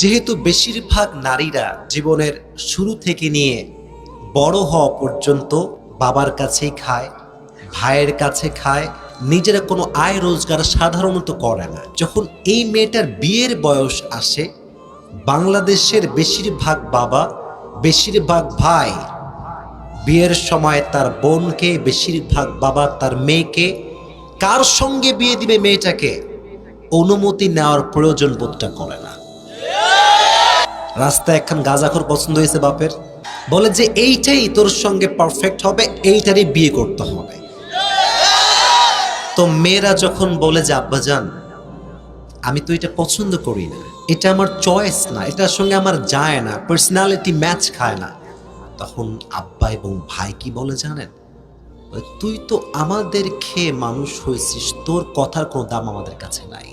যেহেতু বেশিরভাগ নারীরা জীবনের শুরু থেকে নিয়ে বড় হওয়া পর্যন্ত বাবার কাছেই খায়, ভাইয়ের কাছে খায়, নিজেরা কোনো আয় রোজগার সাধারণত করে না। যখন এই মেয়েটার বিয়ের বয়স আসে, বাংলাদেশের বেশিরভাগ বাবা, বেশিরভাগ ভাই বিয়ের সময় তার বোনকে, বেশিরভাগ বাবা তার মেয়েকে কার সঙ্গে বিয়ে দিবে মেয়েটাকে অনুমতি নেওয়ার প্রয়োজন বোধটা করে না। রাস্তায় একখান গাঁজাখোর পছন্দ হয়েছে বাপের। বলে যে এইটাই তোর সঙ্গে পারফেক্ট হবে, এইটারই বিয়ে করতে হবে। তো মেয়েরা যখন বলে যে আব্বাজান আমি তো এটা পছন্দ করি না। এটা আমার চয়েস না, এটার সঙ্গে আমার যায় না পার্সোনালিটি ম্যাচ খায় না। তখন আব্বা এবং ভাই কি বলে জানেন? তুই তো আমাদের খেয়ে মানুষ হয়েছিস, তোর কথার কোনো দাম আমাদের কাছে নাই।